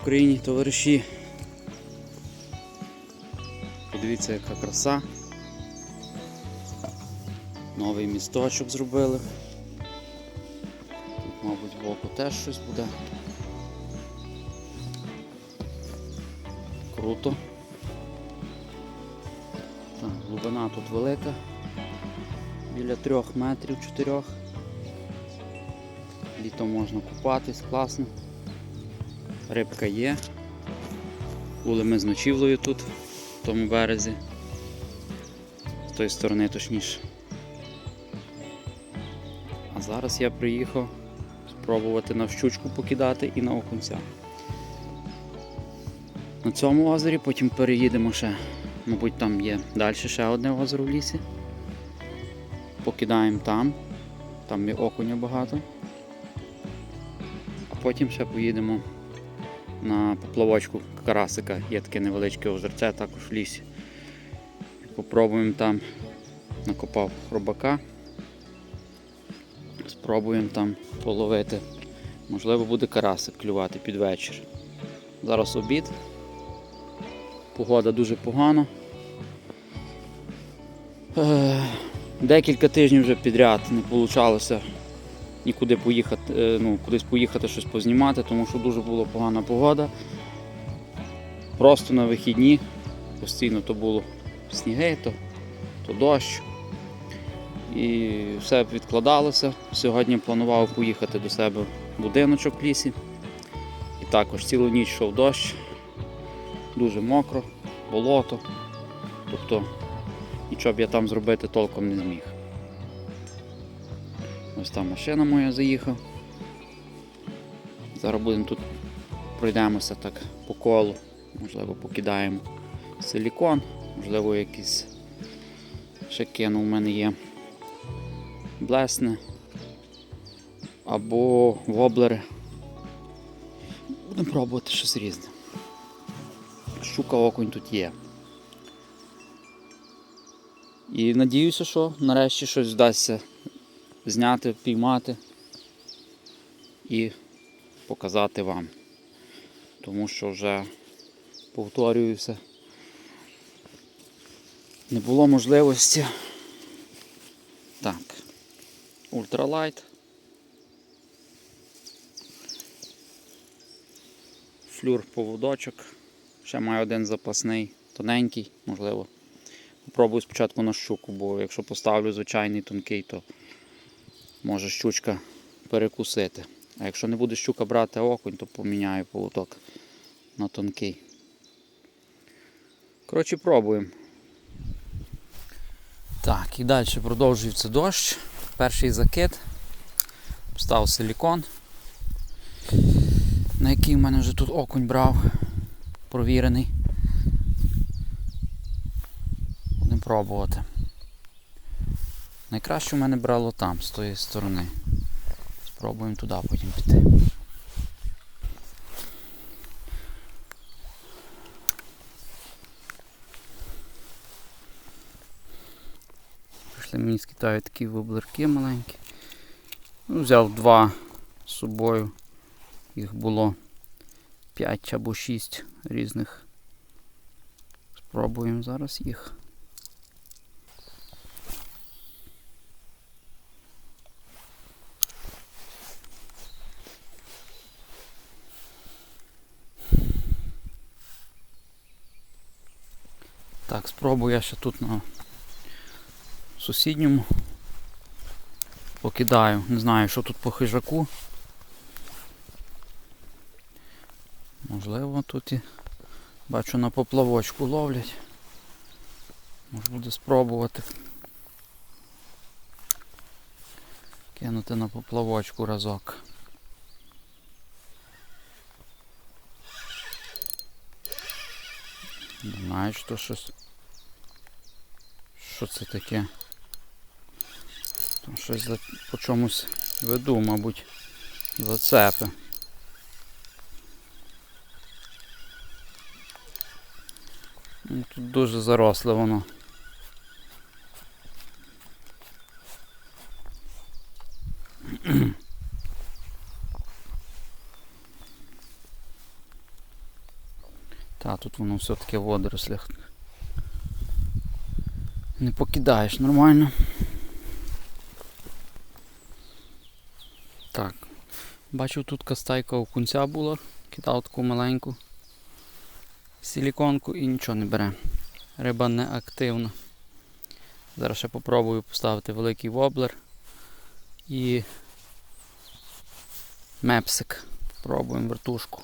Україні, товариші. Подивіться, яка краса. Новий місточок зробили. Тут, мабуть, збоку теж щось буде. Круто. Так, глибина тут велика. Біля трьох метрів, чотирьох. Літом можна купатись, класно. Рибка є. Були ми з ночівлею тут, в тому березі. З тої сторони точніше. А зараз я приїхав спробувати на щучку покидати і на окунця. На цьому озері потім переїдемо ще. Мабуть, там є далі ще одне озеро в лісі. Покидаємо там. Там є окуня багато. А потім ще поїдемо на поплавочку карасика. Є таке невеличке озерце також в лісі. Попробуємо там накопав хробака. Спробуємо там половити. Можливо, буде карасик клювати під вечір. Зараз обід. Погода дуже погана. Е, Декілька тижнів вже підряд не вийшло нікуди поїхати, е, ну, кудись поїхати щось познімати, тому що дуже була погана погода. Просто на вихідні постійно то було сніги, то, то дощ. І все відкладалося. Сьогодні планував поїхати до себе в будиночок в лісі. І також цілу ніч йшов дощ, дуже мокро, болото. Тобто нічого б я там зробити толком не зміг. Ось там машина моя заїхав. Зараз будемо тут пройдемося так по колу. Можливо, покидаємо силікон, можливо, якісь ще кину у мене є блесни або воблери. Будемо пробувати щось різне. Щука окунь тут є. І надіюся, що нарешті щось вдасться зняти, піймати і показати вам. Тому що вже повторююся, не було можливості. Так, ультралайт. Флюр поводочок. Ще маю один запасний, тоненький, можливо. Попробую спочатку на щуку, бо якщо поставлю звичайний тонкий, то може щучка перекусити. А якщо не буде щука брати окунь, то поміняю поводок на тонкий. Коротше, пробуємо. Так, і далі продовжується дощ. Перший закид. Став силікон, на який в мене вже тут окунь брав, провірений. Будемо пробувати. Найкраще в мене брало там, з тої сторони. Спробуємо туди потім піти. Прийшли мені з Китаю такі воблерки маленькі. Ну, взяв два з собою. Їх було 5 або 6 різних. Спробуємо зараз їх. Спробую я ще тут на сусідньому. Покидаю. Не знаю, що тут по хижаку. Можливо, тут і бачу на поплавочку ловлять. Може буде спробувати. Кинути на поплавочку разок. Не знаю, що щось. Що це таке? Там щось по чомусь веду, мабуть, зацепи. Ну, Тут дуже заросле воно. Та, тут воно все таке в водорослях. Не покидаєш нормально. Так. Бачив тут кастайка окунця була, кидав таку маленьку силіконку і нічого не бере. Риба не активна. Зараз ще попробую поставити великий воблер і мепсик. Пробуємо вертушку.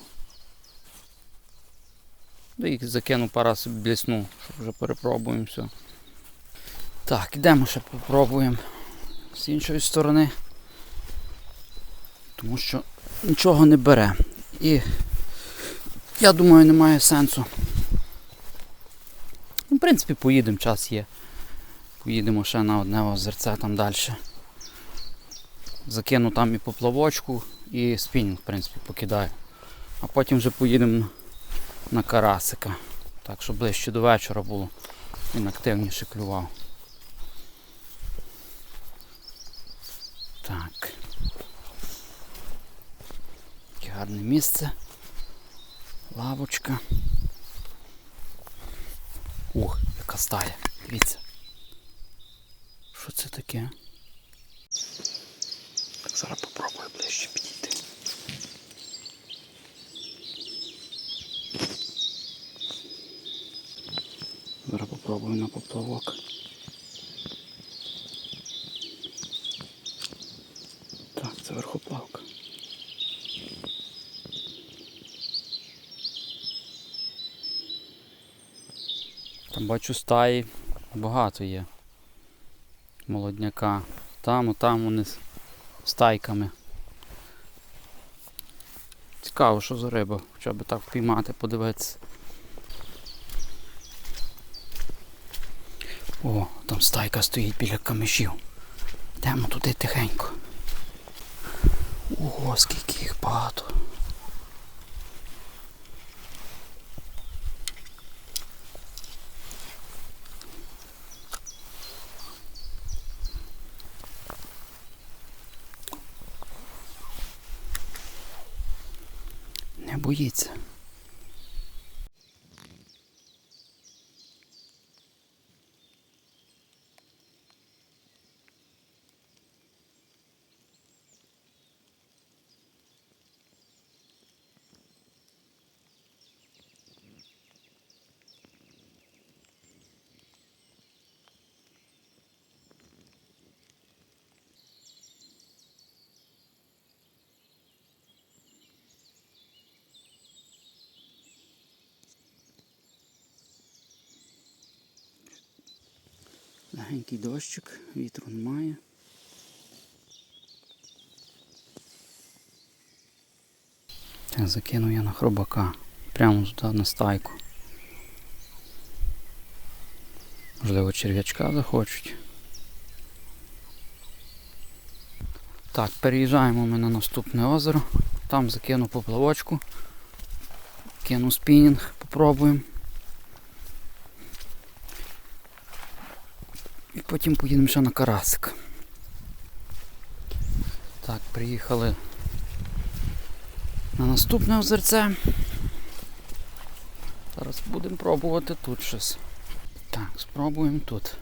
Да і закину пару раз блісну, щоб вже перепробуємо все. Так, йдемо ще попробуємо з іншої сторони. Тому що нічого не бере. І я думаю, немає сенсу. Ну, в принципі, поїдемо, час є. Поїдемо ще на одне озерце там далі. Закину там і поплавочку, і спінінг, в принципі, покидаю. А потім вже поїдемо на карасика. Так, щоб ближче до вечора було. Він активніше клював. Так. Яке гарне місце. Лавочка. Ух, яка стая. Дивіться. Що це таке? Так, зараз попробую ближче підійти. Зараз попробую на поплавок. Так, це верхоплавка. Там бачу стаї багато є. Молодняка. Там, там вони з стайками. Цікаво, що за риба, хоча б так впіймати, подивитися. О, там стайка стоїть біля камишів. Йдемо туди тихенько. Ого, скільки їх багато. Не боїться. Легенький дощик, вітру немає. Так, закинув я на хробака. Прямо туди на стайку. Можливо, черв'ячка захочуть. Так, переїжджаємо ми на наступне озеро. Там закину поплавочку. Кину спінінг, попробуємо. І потім поїдемо ще на карасик. Так, приїхали на наступне озерце. Зараз будемо пробувати тут щось. Так, спробуємо тут.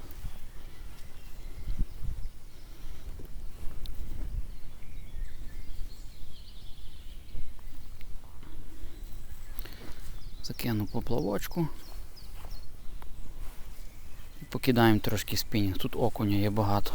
Закину поплавочку. Покидаємо трошки спінінг. Тут окуня є багато.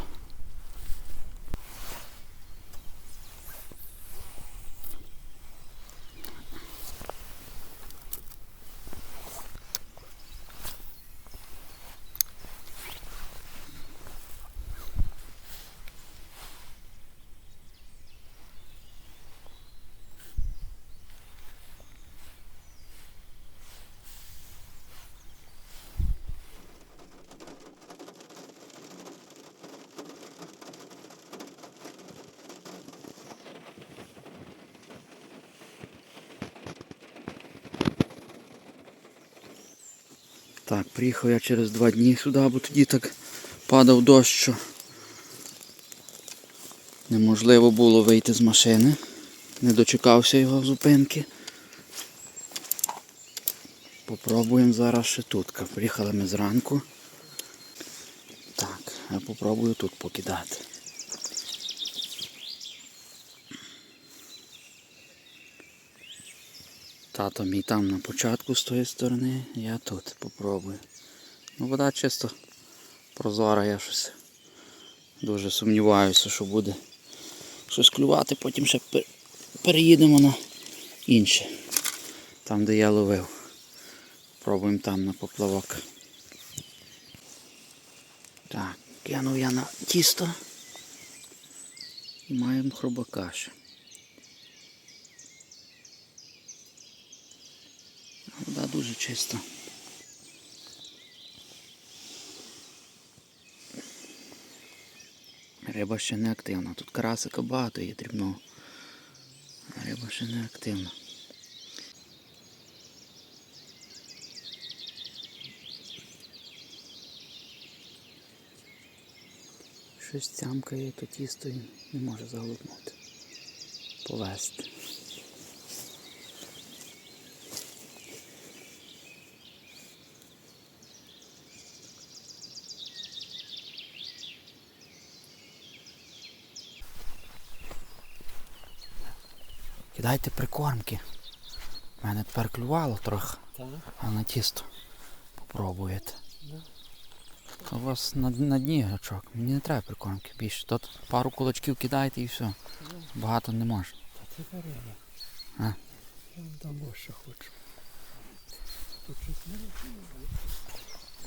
Так, приїхав я через два дні сюди, бо тоді так падав дощ, що неможливо було вийти з машини. Не дочекався його зупинки. Попробуємо зараз ще тут. Приїхали ми зранку. Так, я попробую тут покидати. Тато мій там на початку з тої сторони, я тут попробую. Ну, вода чисто прозора, я щось дуже сумніваюся, що буде щось клювати, потім ще переїдемо на інше. Там, де я ловив. Пробуємо там на поплавок. Так, кинув я на тісто. І маємо хробака ще. Вода дуже чиста. Риба ще не активна. Тут карасика багато є дрібного. Риба ще не активна. Щось тямкає, то тісто і не може заглотнути. Повести. Кидайте прикормки. У мене тепер клювало трохи, а на тісто попробуєте. У вас на, на дні гачок. Мені не треба прикормки більше. Тут пару кулачків кидайте і все. Багато не можна. Та це. А? Я дамо, що хочу. Тут щось не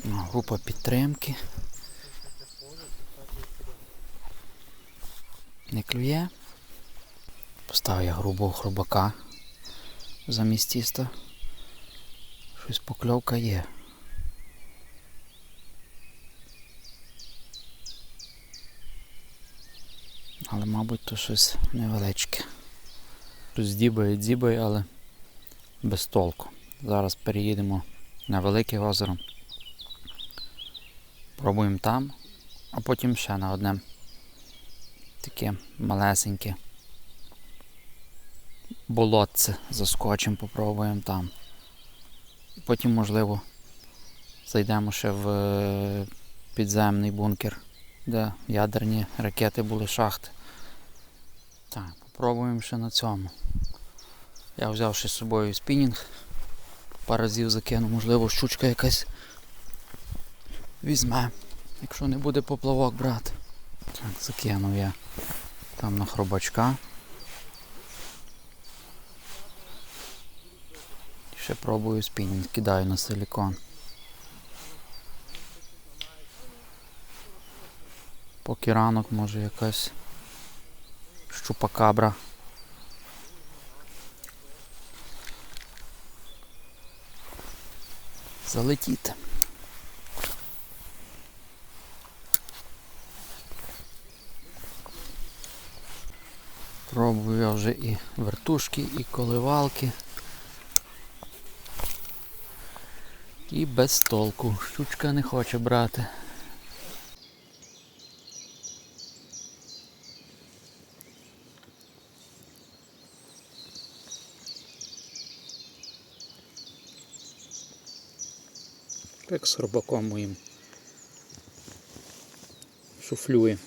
Ну, група підтримки. Не клює. Поставив я грубого хробака замість тіста. Щось покльовка є. Але, мабуть, то щось невеличке. Щось дзібає, дзібає, але без толку. Зараз переїдемо на велике озеро. Пробуємо там, а потім ще на одне таке малесеньке болотце заскочимо, попробуємо там. Потім, можливо, зайдемо ще в е, підземний бункер, де ядерні ракети були шахти. Так, попробуємо ще на цьому. Я взяв ще з собою спінінг, пару разів закину, можливо, щучка якась візьме, якщо не буде поплавок брати. Так, закинув я там на хробачка. Ще пробую спінінг, кидаю на силікон. Поки ранок може якась щупакабра. Залетіти. Пробую я вже і вертушки, і коливалки. І без толку. Щучка не хоче брати. Як з рибаком моїм. Шуфлює.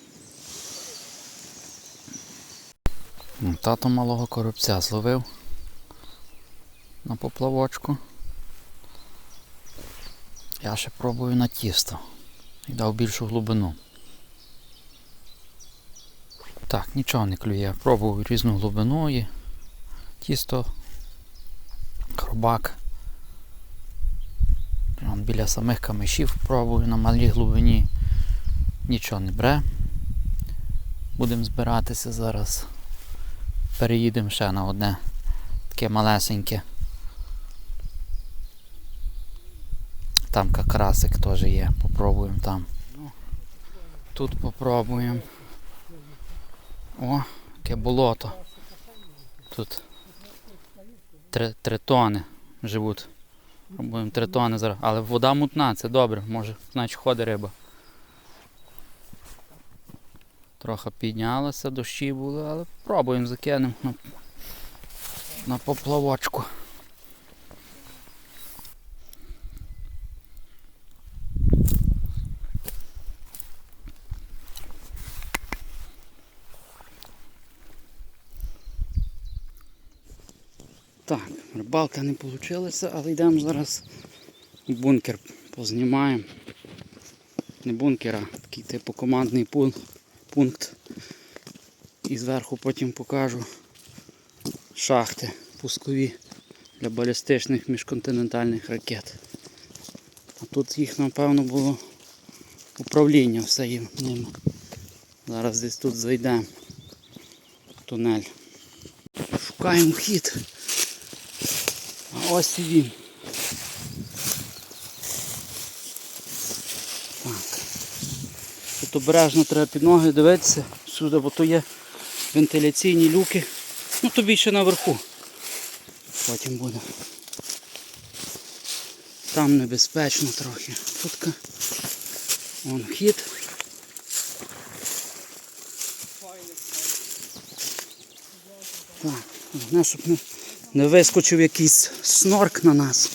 Тато малого коробця зловив на поплавочку. Я ще пробую на тісто. І дав більшу глибину. Так, нічого не клює. Пробую різну глибину і тісто, хробак. Вон біля самих камишів пробую на малій глибині. Нічого не бре. Будемо збиратися зараз. Переїдемо ще на одне таке малесеньке. Там какрасик теж є. Попробуємо там. Тут попробуємо. О, яке болото. Тут три, три тони живуть. Пробуємо три тони зараз. Але вода мутна, це добре, може, значить ходить риба. Трохи піднялося, дощі були, але пробуємо закинемо на, на поплавочку. Так, рибалка не вийшла, але йдемо зараз в бункер познімаємо. Не бункер, а такий типу командний пункт. І зверху потім покажу шахти пускові для балістичних міжконтинентальних ракет. А тут їх, напевно, було управління все є ними. Зараз десь тут зайдемо. в Тунель. Шукаємо вхід. Ось і він. Так. Тут обережно треба під ноги дивитися сюди, бо то є вентиляційні люки. Ну тобі ще наверху. Потім буде. Там небезпечно трохи. Тут вон вхід. Так, щоб не, не вискочив якийсь снорк на нас.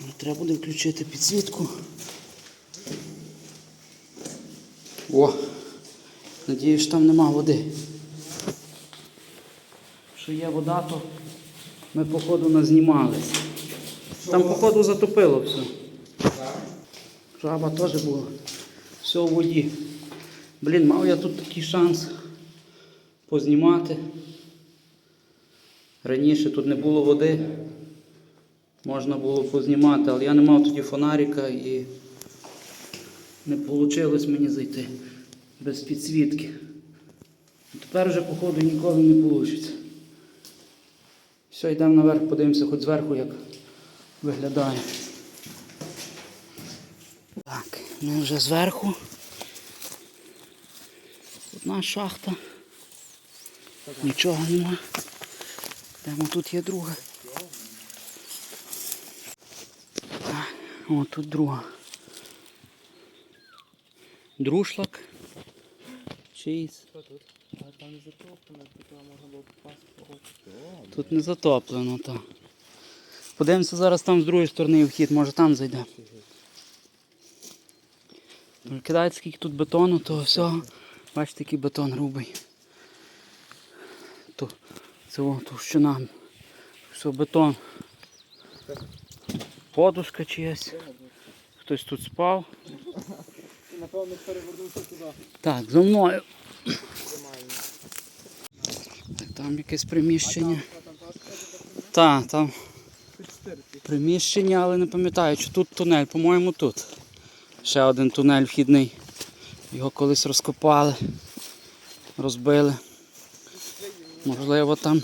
Ну, Треба буде включити підсвітку. О! Надіюсь, там нема води. Якщо є вода, то ми походу назнімалися. Там походу затопило все. Жаба теж була. Все у воді. Блін, мав я тут такий шанс познімати. Раніше тут не було води. Можна було познімати, але я не мав тоді фонарика і не вийшло мені зайти без підсвітки. Тепер вже, походу, ніколи не вийде. Все, йдемо наверх, подивимося хоч зверху, як виглядає. Так, ми вже зверху. Одна шахта. Нічого нема. Йдемо, тут є друга. О, тут друга. Друшлак. Там попасти. Тут не затоплено, так. Подивимося зараз там з другої сторони вхід, може там зайде. Кидається скільки тут бетону, то всього. Бачите, який бетон грубий. Це о, товщина. Все бетон. Подушка чиясь. Хтось тут спав. Напевно, перевернувся туди. Так, за мною. Так, там якесь приміщення. Так, там приміщення, але не пам'ятаю, чи тут тунель, по-моєму, тут. Ще один тунель вхідний. Його колись розкопали, розбили. Можливо, там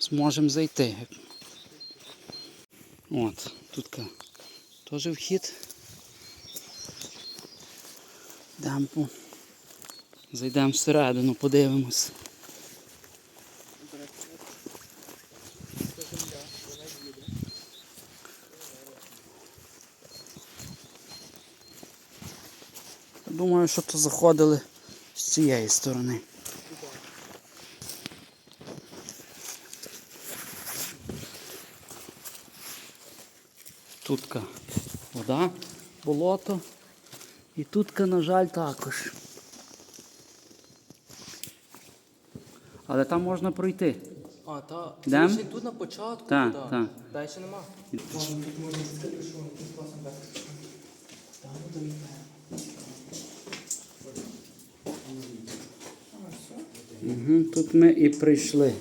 зможемо зайти. От, тут теж вхід. По- Зайдемо всередину, подивимось. Думаю, що то заходили з цієї сторони. Тутка вода, болото. І тутка, на жаль, також. Але там можна пройти. А, та. Це ще тут на початку. Так, так. Далі нема. Тут можна сказати, що тут класно так. Там буде Угу, тут ми і прийшли.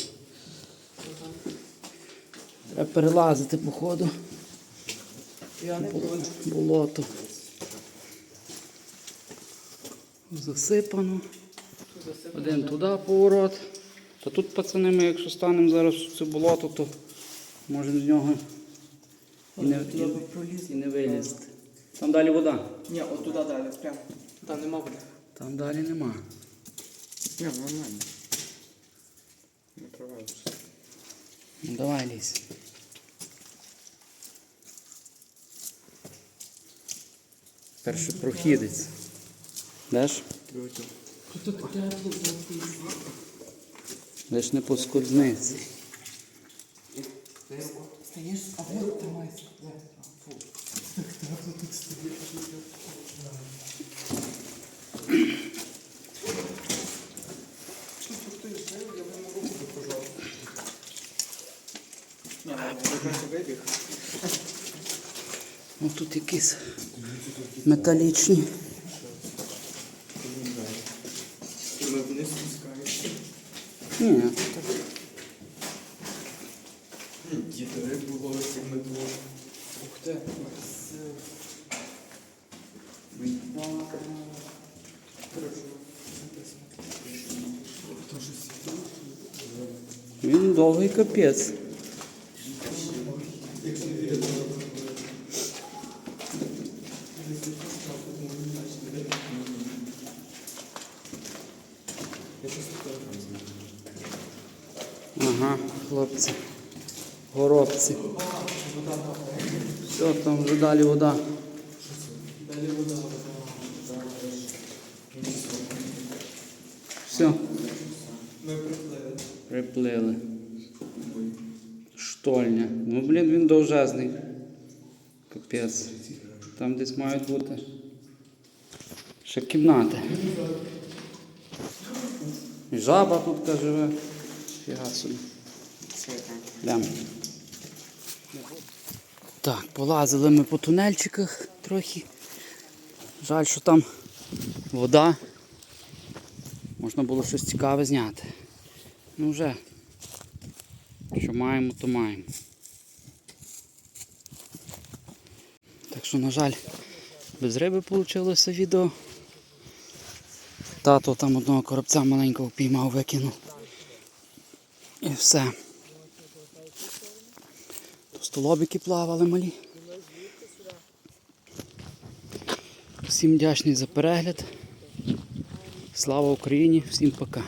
Треба перелазити по ходу. Я не буду. Болото. Засипано. Один туди поворот. Та тут, пацани, ми якщо станемо зараз в це болото, то можемо з нього і не, і, і не вилізти. Там далі вода. Ні, от туди далі, прямо. Там нема води. Там далі нема. Ні, нормально. Не провалишся. Ну, давай лізь. Перший Першопрохідець. Деш? Лиш не поскользнись. Стаєш, а вот тримайся. Ну тут якийсь металічні. І ми вниз спускаємося. Ні, Дітери було ось ми двоє. Ух ти. він довгий капець. Хлопці. Горобці. Все, там вже далі вода. Далі вода. Все, Ми приплили. приплили. Штольня. Ну, блін, він довжезний. Капець. Там десь мають бути. Ще кімнати. Жаба тут живе. Фіга собі. Так, полазили ми по тунельчиках трохи. Жаль, що там вода. Можна було щось цікаве зняти. Ну вже. Що маємо, то маємо. Так що, на жаль, без риби вийшло відео. Тато там одного коробця маленького піймав, викинув. І все. Столобики плавали малі. Всім вдячний за перегляд. Слава Україні, всім пока.